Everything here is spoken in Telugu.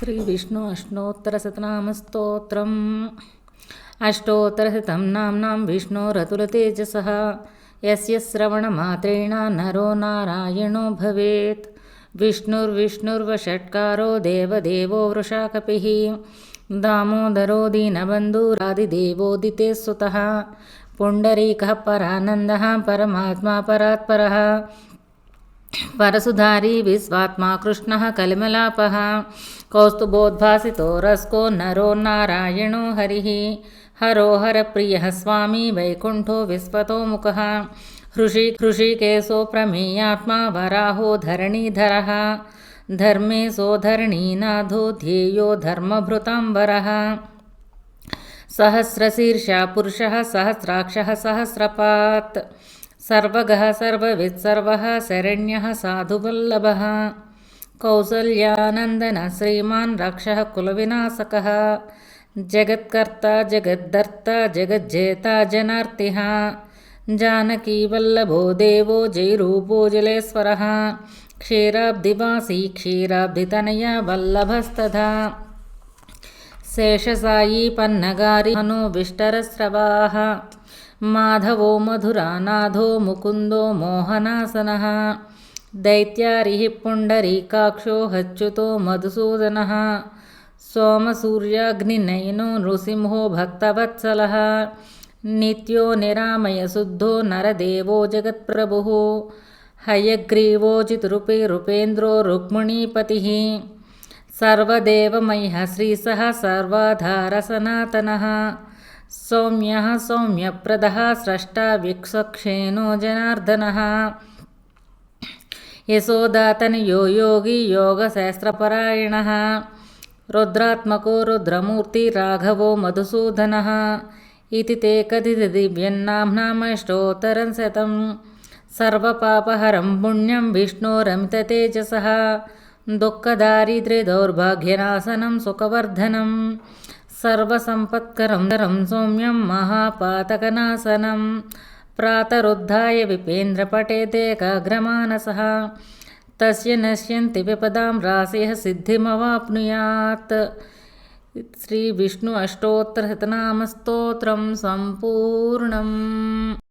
श्रीविष्णु अष्टोत्तरशतनामस्तोत्रम् अष्टोत्तरशतं नाम्नां विष्णोरतुलतेजसः। यस्य श्रवणमात्रेण नरो नारायणो भवेत्। विष्णुर्विष्णुर्वषट्कारो देवदेवो वृषाकपिः। दामोदरो दीनबन्धुरादिदेवोदिते सुतः। पुण्डरीकः परानन्दः परमात्मा परात्परः। పరసుధారీ విశ్వాత్మా కృష్ణ కలిమలాప. కౌస్తుభోద్భాసితో రస్కో నరో నారాయణో హరి. హరోహరప్రియ స్వామి వైకుంఠో విశ్వతోముఖ హృషి హృషికేశో ప్రమేయాత్మా వరాహో ధరణీధర. ధర్మేశో ధరణీనాథో ధ్యేయో ధర్మభృతాంబర. సహస్రశీర్ష పురుష సహస్రాక్ష సహస్రపాత్. సర్వగ సర్వవిత్సర్వ శరణ్య సాధువల్లభ కౌసల్యానందన శ్రీమాన్ రక్ష కులవినాశక జగత్కర్త జగద్దర్త జగజ్జేత జనార్తి జానకీవల్లభో దేవో జయరూపో జలేశ్వర క్షీరాబ్దివాసీ క్షీరాబ్దితనయ వల్లభస్తథా శేషసాయి పన్నగారి అను విష్టరస్రవాహ माधवो मधुरानाधो मुकुन्दो मोहनासनः, दैत्यारिः पुण्डरीकाक्षो हच्युतो मधुसूदनः, सोमसूर्याग्निनयनो नृसिंहो भक्तवत्सलः, नित्यो निरामयशुद्धो नरदेवो जगत्प्रभुः, हयग्रीवो जितृपिरुपेन्द्रो रुक्मिणीपतिः सर्वदेवमयः श्रीसः सर्वाधारसनातनः। सौम्यः सौम्यप्रदः स्रष्टा विक्षक्षेणो जनार्दनः यशोदातनयो योगी योगशास्त्रपरायणः रुद्रात्मको रुद्रमूर्ति राघवो मधुसूदनः इति ते कथित दिव्यन्नाम्नामष्टोत्तरं शतं सर्वपापहरं पुण्यं विष्णोरमिततेजसः दुःखदारिद्र्यदौर्भाग्यनाशनं సర్వసంపత్కరం కరం సౌమ్యం మహాపాతకనాశనం ప్రాతరుద్ధాయ విపేంద్రపటే దేకాగ్రమానస తస్య నశ్యంతి విపదాం రాశయ సిద్ధిమవాప్నుయాత్ శ్రీ విష్ణు అష్టోత్తరహతనామస్తోత్రం సంపూర్ణం